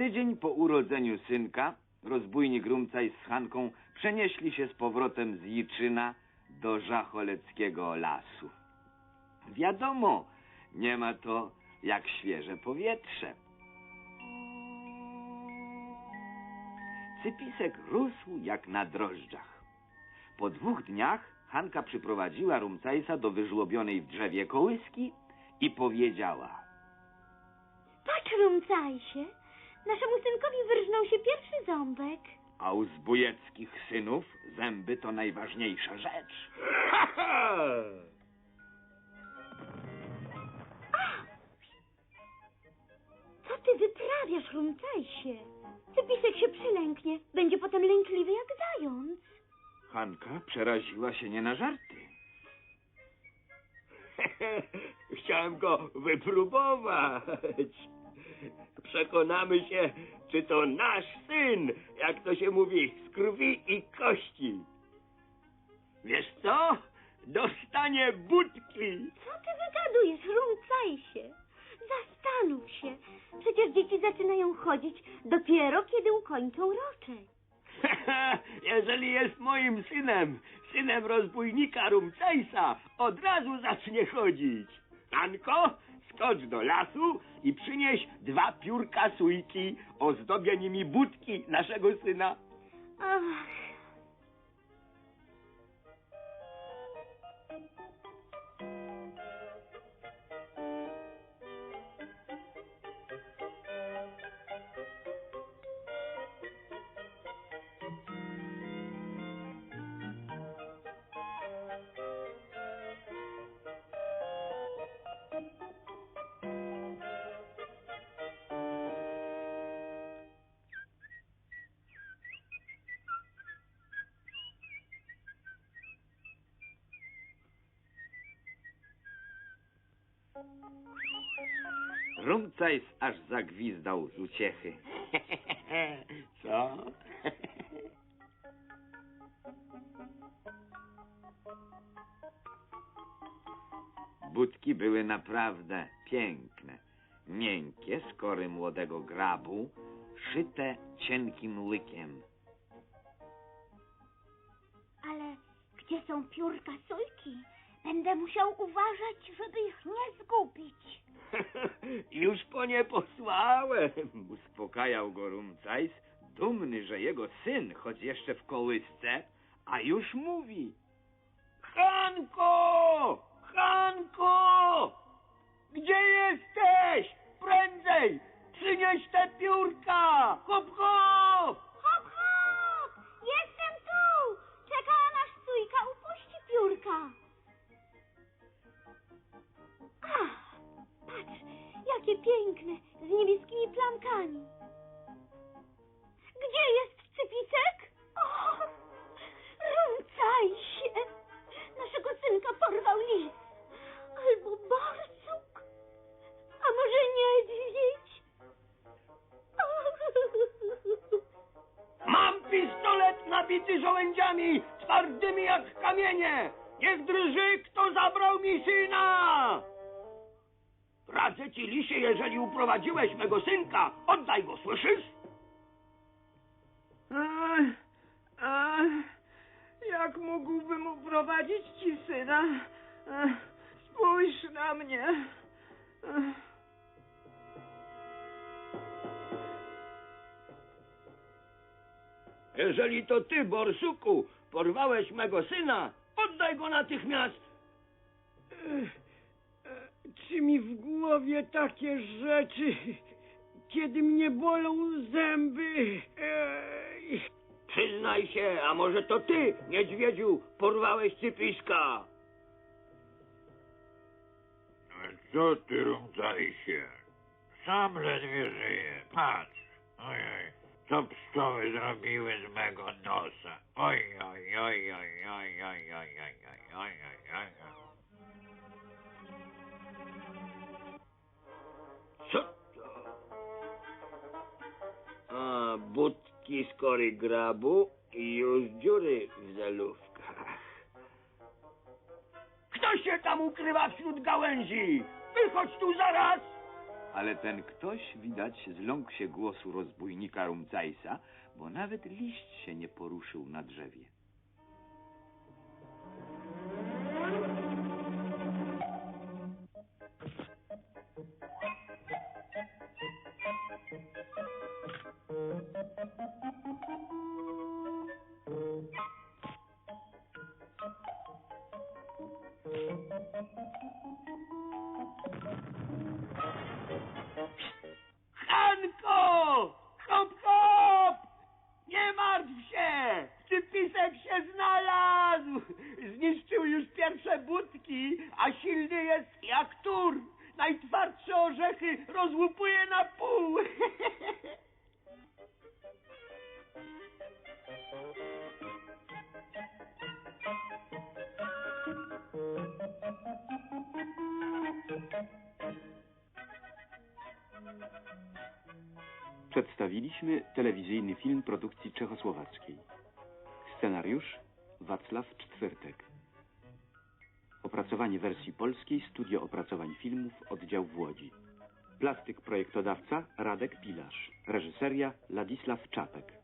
tydzień po urodzeniu synka rozbójnik Rumcaj z Hanką przenieśli się z powrotem z Jiczyna do Żacholeckiego lasu. Wiadomo, nie ma to jak świeże powietrze. Cypisek rósł jak na drożdżach. Po dwóch dniach Hanka przyprowadziła Rumcajsa do wyżłobionej w drzewie kołyski i powiedziała Patrz, Rumcajsie, naszemu synkowi wyrżnął się pierwszy ząbek. A u zbójeckich synów zęby to najważniejsza rzecz. Co ty wyprawiasz, Rumcajsie? Cypisek się przylęknie, będzie potem lękliwy jak zając. Hanka przeraziła się nie na żarty. Chciałem go wypróbować. Przekonamy się, czy to nasz syn, jak to się mówi, z krwi i kości. Wiesz co? Dostanie budki. Co ty wygadujesz, Rumcajsie? Zastanów się. Przecież dzieci zaczynają chodzić dopiero, kiedy ukończą roczek. Jeżeli jest moim synem, synem rozbójnika Rumcejsa, od razu zacznie chodzić. Anko, skocz do lasu i przynieś dwa piórka sójki, ozdobia nimi budki naszego syna. Ach, Rumcajs aż zagwizdał z uciechy. Co? Budki były naprawdę piękne. Miękkie, skory młodego grabu, szyte cienkim łykiem. ale gdzie są piórka sójki? Będę musiał uważać, żeby ich nie zgubić. Już po nie posłałem. Uspokajał go Rumcajs, dumny, że jego syn, choć jeszcze w kołysce, a już mówi. Hanko! Hanko! Jakie piękne, z niebieskimi plamkami. Gdzie jest cypisek? O, rumcaj się! Naszego synka porwał lis. Albo barsuk. A może niedźwiedź? Mam pistolet nabity żołędziami, twardymi jak kamienie! Niech drży, kto zabrał mi syna! Radzę ci, lisie, jeżeli uprowadziłeś mego synka, oddaj go, słyszysz? Ach, ach, jak mógłbym uprowadzić ci syna? Ach, Spójrz na mnie. Jeżeli to ty, borsuku, porwałeś mego syna, oddaj go natychmiast! Czy mi w głowie takie rzeczy, kiedy mnie bolą zęby? Ej. Przyznaj się, a może to ty, niedźwiedziu, porwałeś cypiska? Co ty rumcaj się? Sam ledwie żyję. Patrz. Ojej. Co pszczoły zrobiły z mego nosa? Oj, oj, oj, oj, oj, oj, oj, oj, oj, oj, oj, oj, budki z kory grabu i już dziury w zalówkach. Kto się tam ukrywa wśród gałęzi? Wychodź tu zaraz! Ale ten ktoś, widać, zląkł się głosu rozbójnika Rumcajsa, bo nawet liść się nie poruszył na drzewie. Przypisek się znalazł! Zniszczył już pierwsze budki, a silny jest jak tur. Najtwardsze orzechy rozłupuje na pół. Przedstawiliśmy telewizyjny film produkcji czechosłowackiej. Scenariusz Wacław Cztwyrtek. Opracowanie wersji polskiej Studio Opracowań Filmów Oddział w Łodzi. Plastyk projektodawca Radek Pilarz. Reżyseria Ladisław Czapek.